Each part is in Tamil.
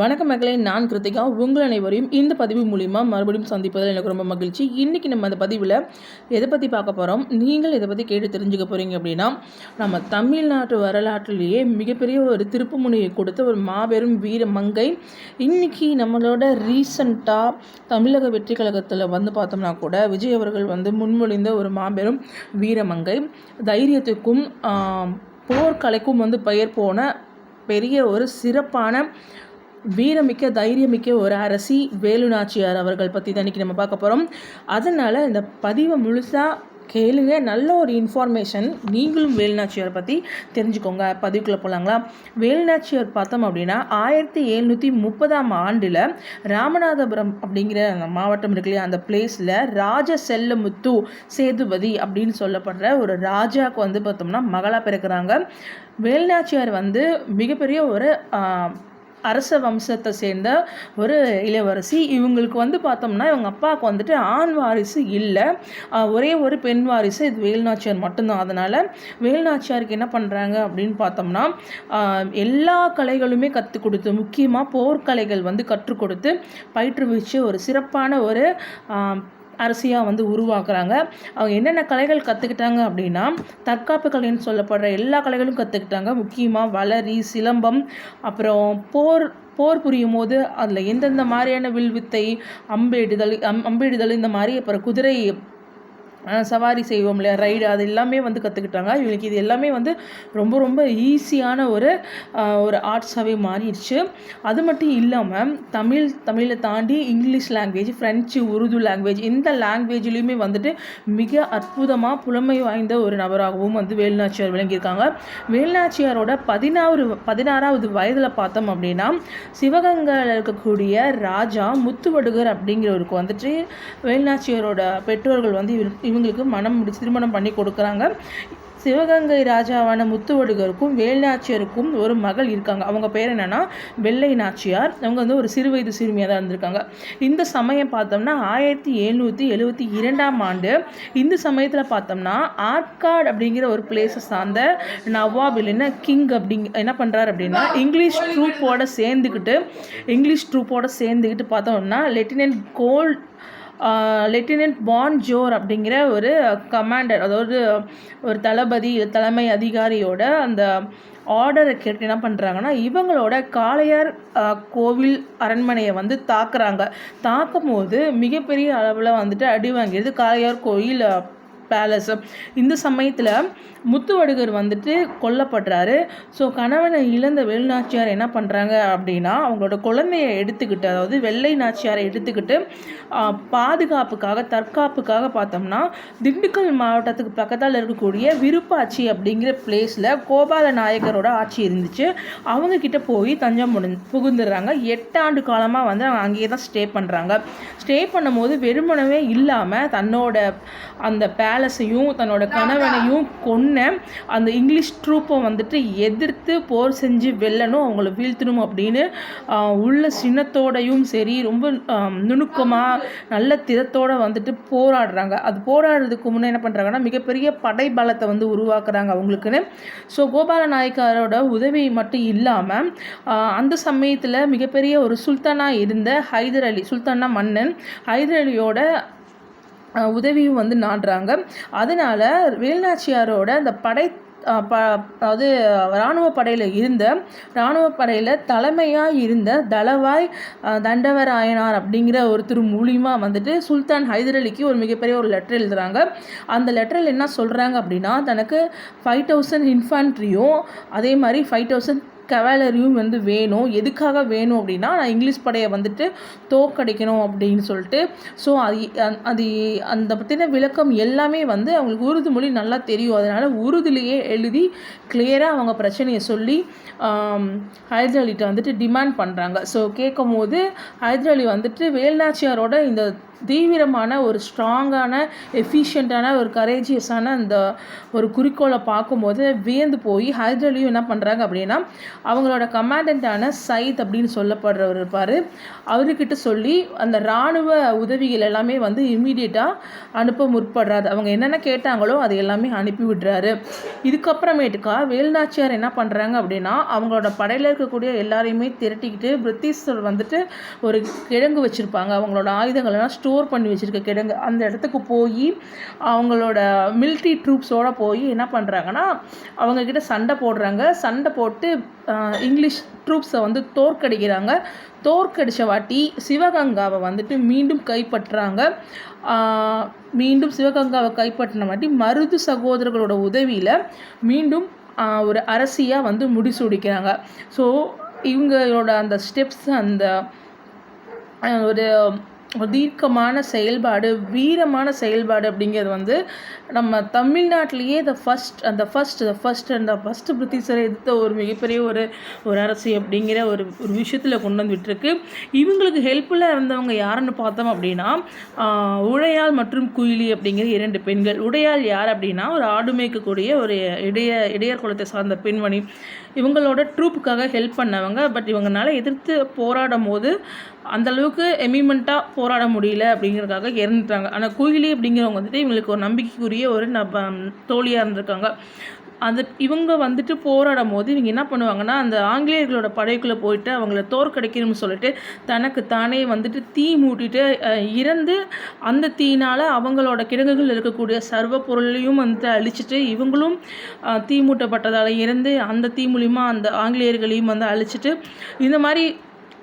வணக்கம் மகளே நான் கிருத்திகா. உங்கள் அனைவரையும் இந்த பதிவு மூலிமா மறுபடியும் சந்திப்பதில் எனக்கு ரொம்ப மகிழ்ச்சி. இன்றைக்கி நம்ம அந்த பதிவில் எதை பற்றி பார்க்க போகிறோம் நீங்கள் எதை பற்றி கேட்டு தெரிஞ்சுக்க போகிறீங்க அப்படின்னா நம்ம தமிழ்நாட்டு வரலாற்றிலேயே மிகப்பெரிய ஒரு திருப்புமுனையை கொடுத்த ஒரு மாபெரும் வீர மங்கை இன்றைக்கி நம்மளோட ரீசண்டாக தமிழக வெற்றி கழகத்தில் வந்து பார்த்தோம்னா கூட விஜய் அவர்கள் வந்து முன்மொழிந்த ஒரு மாபெரும் வீரமங்கை தைரியத்துக்கும் போர்க்கலைக்கும் வந்து பெயர் போன பெரிய ஒரு சிறப்பான வீரமிக்க தைரியமிக்க ஒரு அரசி வேலுநாச்சியார் அவர்கள் பற்றி தான் இன்றைக்கி நம்ம பார்க்க போகிறோம் அதனால் இந்த பதிவை முழுசாக கேளுங்க. நல்ல ஒரு இன்ஃபார்மேஷன் நீங்களும் வேலுநாச்சியார் பற்றி தெரிஞ்சுக்கோங்க. பதிவுக்குள்ளே போகலாங்களா வேலுநாச்சியார் பார்த்தோம் அப்படின்னா ஆயிரத்தி எழுநூற்றி முப்பதாம் ஆண்டில் ராமநாதபுரம் அப்படிங்கிற அந்த மாவட்டம் இருக்கு இல்லையா? அந்த பிளேஸில் ராஜ செல்லமுத்து சேதுபதி அப்படின்னு சொல்லப்படுற ஒரு ராஜாவுக்கு வந்து பார்த்தோம்னா மகளாக பிறக்கிறாங்க. வேலுநாச்சியார் வந்து மிகப்பெரிய ஒரு அரச வம்சத்தை சேர்ந்த ஒரு இளவரசி. இவங்களுக்கு வந்து பார்த்தோம்னா இவங்க அப்பாவுக்கு வந்துட்டு ஆண் வாரிசு இல்லை. ஒரே ஒரு பெண் வாரிசு. இது வேல்நாச்சியார் மட்டும்தான். அதனால் வேல்நாச்சியாருக்கு என்ன பண்ணுறாங்க அப்படின்னு பார்த்தோம்னா எல்லா கலைகளுமே கற்றுக் கொடுத்து முக்கியமாக போர்க்கலைகள் வந்து கற்றுக் கொடுத்து பயிற்றுவிச்சு ஒரு சிறப்பான ஒரு அரசியாக வந்து உருவாக்குறாங்க. அவங்க என்னென்ன கலைகள் கற்றுக்கிட்டாங்க அப்படின்னா தற்காப்பு கலைன்னு சொல்லப்படுற எல்லா கலைகளும் கற்றுக்கிட்டாங்க முக்கியமாக வளரி சிலம்பம் அப்புறம் போர் போர் புரியும் போது அதில் எந்தெந்த மாதிரியான வில்வித்தை அம்பேடுதல் அம் அம்பேடுதல் இந்த மாதிரி அப்புறம் குதிரை சவாரி செய்வோம் இல்லையா? ரைடு அது எல்லாமே வந்து கற்றுக்கிட்டாங்க இவங்களுக்கு இது எல்லாமே வந்து ரொம்ப ரொம்ப ஈஸியான ஒரு ஒரு ஆர்ட்ஸாகவே மாறிடுச்சு. அது மட்டும் இல்லாமல் தமிழ் தமிழை தாண்டி English language French Urdu language இந்த லாங்குவேஜ்லேயுமே வந்துட்டு மிக அற்புதமாக புலமை வாய்ந்த ஒரு நபராகவும் வந்து வேலுநாச்சியார் விளங்கியிருக்காங்க. வேலுநாச்சியாரோட பதினாறு பதினாறாவது வயதில் பார்த்தோம் அப்படின்னா சிவகங்கையில் இருக்கக்கூடிய ராஜா முத்துவடுகர் அப்படிங்கிறவருக்கு வந்துட்டு வேலுநாச்சியாரோட பெற்றோர்கள் வந்து இவர் இவங்களுக்கு மனம் முடிச்சு திருமணம் பண்ணி கொடுக்குறாங்க. சிவகங்கை ராஜாவான முத்துவடுகருக்கும் வேல்நாச்சியருக்கும் ஒரு மகள் இருக்காங்க. அவங்க பேர் என்னென்னா வெள்ளை நாச்சியார். அவங்க வந்து ஒரு சிறு வயது சிறுமியாக தான் இருந்திருக்காங்க. இந்த சமயம் பார்த்தோம்னா ஆயிரத்தி எழுநூற்றி எழுபத்தி இரண்டாம் ஆண்டு. இந்த சமயத்தில் பார்த்தோம்னா ஆர்காட் அப்படிங்கிற ஒரு பிளேஸை சார்ந்த நவாப் இல்லைன்னா கிங் அப்படிங்க என்ன பண்ணுறாரு அப்படின்னா இங்கிலீஷ் ட்ரூப்போட சேர்ந்துக்கிட்டு இங்கிலீஷ் ட்ரூப்போட சேர்ந்துக்கிட்டு பார்த்தோம்னா லெட்டினன்ட் கோல்ட் லெப்டினன்ட் பான் ஜோர் அப்படிங்கிற ஒரு கமாண்டர் அதாவது ஒரு தளபதி தலைமை அதிகாரியோட அந்த ஆர்டரை கேட்டு என்ன பண்ணுறாங்கன்னா இவங்களோட காளையார் கோவில் அரண்மனையை வந்து தாக்குறாங்க. தாக்கும் போது மிகப்பெரிய அளவில் வந்துட்டு அடி வாங்கிடுது காளையார் கோயில் பேலஸ் இந்த சமயத்தில் முத்துவடுகர் வந்துட்டு கொல்லப்படுறாரு. ஸோ கணவனை இழந்த வேலுநாச்சியார் என்ன பண்ணுறாங்க அப்படின்னா அவங்களோட குழந்தைய எடுத்துக்கிட்டு அதாவது வெள்ளை நாச்சியாரை எடுத்துக்கிட்டு பாதுகாப்புக்காக தற்காப்புக்காக பார்த்தோம்னா திண்டுக்கல் மாவட்டத்துக்கு பக்கத்தில் இருக்கக்கூடிய விருப்பாட்சி அப்படிங்கிற பிளேஸில் கோபால நாயக்கரோட ஆட்சி இருந்துச்சு. அவங்க கிட்ட போய் தஞ்சம் புகுந்துடுறாங்க. எட்டாண்டு காலமாக வந்து அவங்க அங்கேயே தான் ஸ்டே பண்ணுறாங்க ஸ்டே பண்ணும்போது வெறுமனவே இல்லாமல் தன்னோட அந்த பே பேலஸையும் தன்னோட கணவனையும் கொன்ன அந்த இங்கிலீஷ் ட்ரூப்பை வந்துட்டு எதிர்த்து போர் செஞ்சு வெல்லணும் அவங்கள வீழ்த்தணும் அப்படின்னு உள்ள சின்னத்தோடையும் சரி ரொம்ப நுணுக்கமாக நல்ல திறத்தோடு வந்துட்டு போராடுறாங்க. அது போராடுறதுக்கு முன்னே என்ன பண்ணுறாங்கன்னா மிகப்பெரிய படை பலத்தை வந்து உருவாக்குறாங்க அவங்களுக்குன்னு. ஸோ கோபால நாயக்காரோட உதவி மட்டும் இல்லாமல் அந்த சமயத்தில் மிகப்பெரிய ஒரு சுல்தானாக இருந்த ஹைதர் அலி சுல்தானா மன்னன் ஹைதர் அலியோட உதவியும் வந்து நாடுறாங்க. அதனால் வேல்நாச்சியாரோட அந்த படை ப அதாவது இராணுவ படையில் இருந்த இராணுவ படையில் தலைமையாக இருந்த தளவாய் தண்டவராயனார் அப்படிங்கிற ஒருத்தர் மூலியமாக வந்துட்டு சுல்தான் ஹைதர் அலிக்கு ஒரு மிகப்பெரிய ஒரு லெட்டர் எழுதுகிறாங்க அந்த லெட்டரில் என்ன சொல்கிறாங்க அப்படின்னா தனக்கு ஃபைவ் தௌசண்ட் இன்ஃபேண்ட்ரியும் அதே மாதிரி ஃபைவ் தௌசண்ட் கவாலரியும் வந்து வேணும். எதுக்காக வேணும் அப்படின்னா நான் இங்கிலீஷ் படையை வந்துட்டு தோக்கடிக்கணும் அப்படின்னு சொல்லிட்டு. ஸோ அது அது அந்த பற்றின விளக்கம் எல்லாமே வந்து அவங்களுக்கு உருது மொழி நல்லா தெரியும். அதனால் உருதுலேயே எழுதி கிளியராக அவங்க பிரச்சனையை சொல்லி ஹைதர் அலிட்ட வந்துட்டு டிமாண்ட் பண்ணுறாங்க ஸோ கேட்கும் போது ஹைதர் அலி வந்துட்டு வேல்நாச்சியாரோட இந்த தீவிரமான ஒரு ஸ்ட்ராங்கான எஃபிஷியண்ட்டான ஒரு கரேஜியஸான அந்த ஒரு குறிக்கோளை பார்க்கும்போது வியந்து போய் ஹைதரலியும் என்ன பண்ணுறாங்க அப்படின்னா அவங்களோட கமாண்டண்ட்டான சயித் அப்படின்னு சொல்லப்படுறவர் இருப்பார். அவர்கிட்ட சொல்லி அந்த இராணுவ உதவிகள் எல்லாமே வந்து இம்மீடியட்டாக அனுப்ப முற்படுறாரு. அவங்க என்னென்ன கேட்டாங்களோ அது எல்லாமே அனுப்பி விடுறாரு. இதுக்கப்புறமேட்டுக்கா வேல்நாச்சியார் என்ன பண்ணுறாங்க அப்படின்னா அவங்களோட படையில் இருக்கக்கூடிய எல்லாரையுமே திரட்டிக்கிட்டு பிரிட்டிஷர் வந்துட்டு ஒரு கிழங்கு வச்சுருப்பாங்க. அவங்களோட ஆயுதங்களெல்லாம் ஸ்டோர் பண்ணி வச்சுருக்க கிடங்கு. அந்த இடத்துக்கு போய் அவங்களோட மிலிட்ரி ட்ரூப்ஸோடு போய் என்ன பண்ணுறாங்கன்னா அவங்கக்கிட்ட சண்டை போடுறாங்க. சண்டை போட்டு இங்கிலீஷ் ட்ரூப்ஸை வந்து தோற்கடிக்கிறாங்க. தோற்கடித்த வாட்டி சிவகங்காவை வந்துட்டு மீண்டும் கைப்பற்றுறாங்க மீண்டும் சிவகங்காவை கைப்பற்றின வாட்டி மருது சகோதரர்களோட உதவியில் மீண்டும் ஒரு அரசியாக வந்து முடிசூடிக்கிறாங்க. ஸோ இவங்களோட அந்த ஸ்டெப்ஸ் அந்த ஒரு தீர்க்கமான செயல்பாடு வீரமான செயல்பாடு அப்படிங்கிறது வந்து நம்ம தமிழ்நாட்டிலேயே த ஃபஸ்ட் அந்த ஃபஸ்ட் த ஃபஸ்ட் அந்த ஃபஸ்ட்டு பிரிட்டிஷரை எதிர்த்த ஒரு மிகப்பெரிய ஒரு ஒரு அரசு அப்படிங்கிற ஒரு ஒரு விஷயத்தில் கொண்டு வந்து விட்டுருக்கு. இவங்களுக்கு ஹெல்ப்ஃபுல்லாக இருந்தவங்க யாருன்னு பார்த்தோம் அப்படின்னா உடையாள் மற்றும் குயிலி அப்படிங்கிற இரண்டு பெண்கள். உடையாள் யார் அப்படின்னா ஒரு ஆடு மேய்க்கக்கூடிய ஒரு இடைய இடையர் குலத்தை சார்ந்த பெண்மணி. இவங்களோட ட்ரூப்புக்காக ஹெல்ப் பண்ணவங்க. பட் இவங்கனால எதிர்த்து போராடும் போது அந்தளவுக்கு எமிமெண்ட்டாக போராட முடியல அப்படிங்கிறதுக்காக இறந்துட்டாங்க. ஆனால் குயிலி அப்படிங்கிறவங்க வந்துட்டு இவங்களுக்கு ஒரு நம்பிக்கைக்குரிய ஒரு நப தோழியாக இருந்திருக்காங்க. அந்த இவங்க வந்துட்டு போராடும் போது இவங்க என்ன பண்ணுவாங்கன்னா அந்த ஆங்கிலேயர்களோட படைக்குள்ளே போயிட்டு அவங்கள தோற்கடிக்கணும்னு சொல்லிட்டு தனக்கு தானே வந்துட்டு தீ மூட்டிட்டு இறந்து அந்த தீனால் அவங்களோட கிடங்குகள் இருக்கக்கூடிய சர்வ பொருளையும் வந்துட்டு அழிச்சிட்டு இவங்களும் தீ மூட்டப்பட்டதால் இறந்து அந்த தீ மூலிமா அந்த ஆங்கிலேயர்களையும் வந்து அழிச்சிட்டு இந்த மாதிரி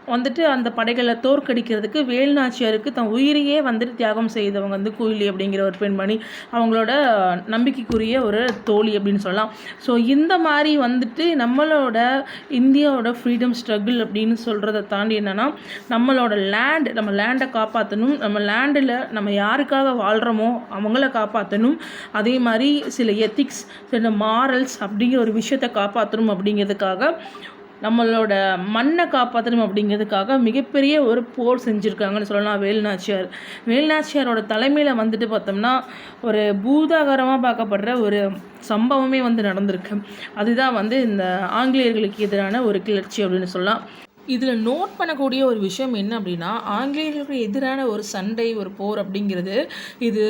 வந்துட்டு அந்த படைகளை தோற்கடிக்கிறதுக்கு வேல்நாச்சியாருக்கு தன் உயிரையே வந்துட்டு தியாகம் செய்தவங்க வந்து குயிலி அப்படிங்கிற ஒரு பெண்மணி அவங்களோட நம்பிக்கைக்குரிய ஒரு தோழி அப்படின்னு சொல்லலாம். ஸோ இந்த மாதிரி வந்துட்டு நம்மளோட இந்தியாவோட ஃப்ரீடம் ஸ்ட்ரகிள் அப்படின்னு சொல்கிறத தாண்டி என்னென்னா நம்மளோட லேண்ட் நம்ம லேண்டை காப்பாற்றணும் நம்ம லேண்டில் நம்ம யாருக்காக வாழ்கிறோமோ அவங்கள காப்பாற்றணும் அதே மாதிரி சில எத்திக்ஸ் சில மாரல்ஸ் அப்படிங்கிற ஒரு விஷயத்தை காப்பாற்றணும் அப்படிங்கிறதுக்காக நம்மளோட மண்ணை காப்பாற்றணும் அப்படிங்கிறதுக்காக மிகப்பெரிய ஒரு போர் செஞ்சுருக்காங்கன்னு சொல்லலாம் வேலுநாச்சியார் வேலுநாச்சியாரோட தலைமையில் வந்துட்டு பார்த்தோம்னா ஒரு பூதாகரமாக பார்க்கப்படுற ஒரு சம்பவமே வந்து நடந்திருக்கு. அதுதான் வந்து இந்த ஆங்கிலேயர்களுக்கு எதிரான ஒரு கிளர்ச்சி அப்படின்னு சொல்லலாம். இதில் நோட் பண்ணக்கூடிய ஒரு விஷயம் என்ன அப்படின்னா ஆங்கிலேயர்களுக்கு எதிரான ஒரு சண்டை ஒரு போர் அப்படிங்கிறது இது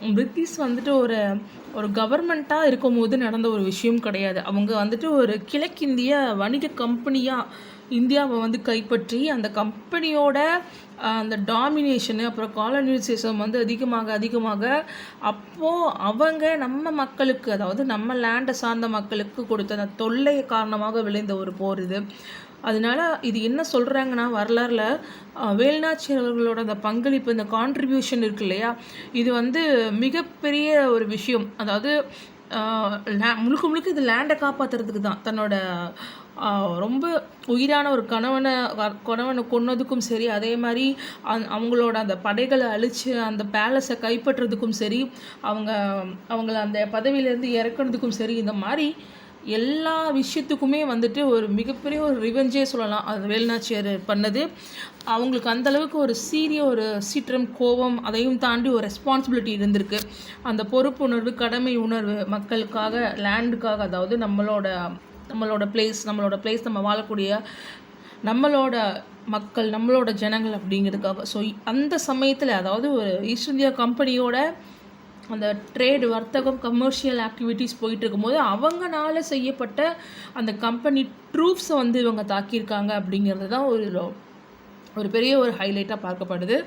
பிரிட்டிஷ் வந்துட்டு ஒரு ஒரு கவர்மெண்ட்டாக இருக்கும் போது நடந்த ஒரு விஷயம் கிடையாது. அவங்க வந்துட்டு ஒரு கிழக்கிந்திய வணிக கம்பெனியாக இந்தியாவை வந்து கைப்பற்றி அந்த கம்பெனியோட அந்த டாமினேஷனு அப்புறம் காலனிசேஷன் வந்து அதிகமாக அதிகமாக அப்போது அவங்க நம்ம மக்களுக்கு அதாவது நம்ம லேண்டை சார்ந்த மக்களுக்கு கொடுத்த அந்த தொல்லை காரணமாக விளைந்த ஒரு போர் இது. அதனால இது என்ன சொல்கிறாங்கன்னா வரலாறில் வேல்நாச்சியர் அவர்களோட அந்த பங்களிப்பு இந்த கான்ட்ரிபியூஷன் இருக்கு இல்லையா? இது வந்து மிகப்பெரிய ஒரு விஷயம். அதாவது முழுக்க முழுக்க இது லேண்டை காப்பாற்றுறதுக்கு தான். தன்னோட ரொம்ப உயிரான ஒரு கணவனை கணவனை கொன்னதுக்கும் சரி அதே மாதிரி அந் அவங்களோட அந்த படைகளை அழித்து அந்த பேலஸை கைப்பற்றுறதுக்கும் சரி அவங்க அவங்கள அந்த பதவியிலேருந்து இறக்குனதுக்கும் சரி இந்த மாதிரி எல்லா விஷயத்துக்குமே வந்துட்டு ஒரு மிகப்பெரிய ஒரு ரிவெஞ்சே சொல்லலாம். அது வேலுநாச்சியார் பண்ணது. அவங்களுக்கு அந்தளவுக்கு ஒரு சீரிய ஒரு சீற்றம் கோபம் அதையும் தாண்டி ஒரு ரெஸ்பான்சிபிலிட்டி இருந்திருக்கு. அந்த பொறுப்புணர்வு கடமை உணர்வு மக்களுக்காக லேண்டுக்காக அதாவது நம்மளோட நம்மளோட பிளேஸ் நம்மளோட பிளேஸ் நம்ம வாழக்கூடிய நம்மளோட மக்கள் நம்மளோட ஜனங்கள் அப்படிங்கிறதுக்காக. ஸோ அந்த சமயத்தில் அதாவது ஒரு ஈஸ்ட் இந்தியா கம்பெனியோட அந்த ட்ரேடு வர்த்தகம் கமர்ஷியல் ஆக்டிவிட்டீஸ் போயிட்டு இருக்கும்போது அவங்கனால செய்யப்பட்ட அந்த கம்பெனி ட்ரூப்ஸை வந்து இவங்க தாக்கியிருக்காங்க அப்படிங்கிறது தான் ஒரு ஒரு பெரிய ஒரு ஹைலைட்டாக பார்க்கப்படுது.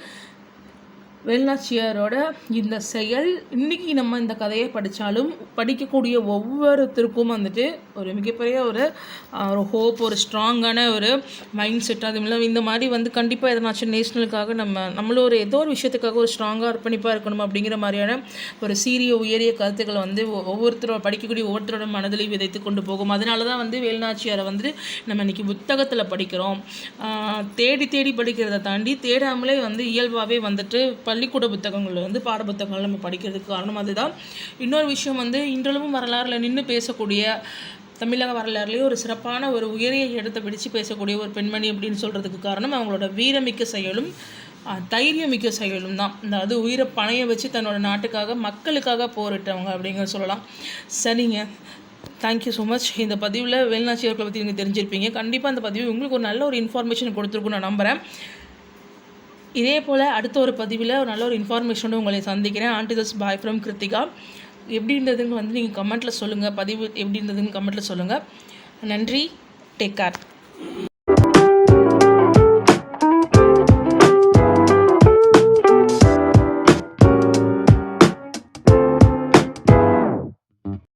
வேல்நாச்சியாரோட இந்த செயல் இன்றைக்கி நம்ம இந்த கதையை படித்தாலும் படிக்கக்கூடிய ஒவ்வொருத்தருக்கும் வந்துட்டு ஒரு மிகப்பெரிய ஒரு ஒரு ஹோப் ஒரு ஸ்ட்ராங்கான ஒரு மைண்ட் செட் அது மாதிரி இந்த மாதிரி வந்து கண்டிப்பாக எதனாச்சும் நேஷ்னலுக்காக நம்ம நம்மளும் ஒரு ஏதோ ஒரு விஷயத்துக்காக ஒரு ஸ்ட்ராங்காக அர்ப்பணிப்பாக இருக்கணும் அப்படிங்கிற மாதிரியான ஒரு சீரிய உயரிய கருத்துக்களை வந்து ஒவ்வொருத்தரோட படிக்கக்கூடிய ஒவ்வொருத்தரோட மனதிலையும் விதைத்து கொண்டு போகும். அதனால தான் வந்து வேல்நாச்சியாரை வந்து நம்ம இன்றைக்கி புத்தகத்தில் படிக்கிறோம். தேடி தேடி படிக்கிறத தாண்டி தேடாமலே வந்து இயல்பாகவே வந்துட்டு பள்ளிக்கூட புத்தகங்களில் வந்து பாட புத்தகங்கள் நம்ம படிக்கிறதுக்கு காரணம் அதுதான். இன்னொரு விஷயம் வந்து இன்றளவும் வரலாறில் நின்று பேசக்கூடிய தமிழக வரலாறுலேயே ஒரு சிறப்பான ஒரு உயரிய இடத்தை பிடிச்சு பேசக்கூடிய ஒரு பெண்மணி அப்படின்னு சொல்கிறதுக்கு காரணம் அவங்களோட வீரமிக்க செயலும் தைரியமிக்க தைரியம் மிக்க செயலும் தான். அதாவது உயிரை பணைய வச்சு தன்னோட நாட்டுக்காக மக்களுக்காக போரிட்டவங்க அப்படிங்கிற சொல்லலாம். சரிங்க. தேங்க்யூ ஸோ மச் இந்த பதிவில் வெளிநாச்சியர்களை பற்றி நீங்கள் தெரிஞ்சிருப்பீங்க. கண்டிப்பாக அந்த பதிவு உங்களுக்கு ஒரு நல்ல ஒரு இன்ஃபர்மேஷன் கொடுத்துருக்குன்னு நான் நம்புகிறேன் இதே போல் அடுத்த ஒரு பதிவில் ஒரு நல்ல ஒரு இன்ஃபர்மேஷனோட உங்களை சந்திக்கிறேன். ஆண்டி தஸ் பாய் ஃப்ரம் கிருத்திகா எப்படி இருந்ததுன்னு வந்து நீங்கள் கமெண்ட்டில் சொல்லுங்கள் பதிவு எப்படி இருந்ததுன்னு கமெண்ட்டில் சொல்லுங்கள் நன்றி. Take care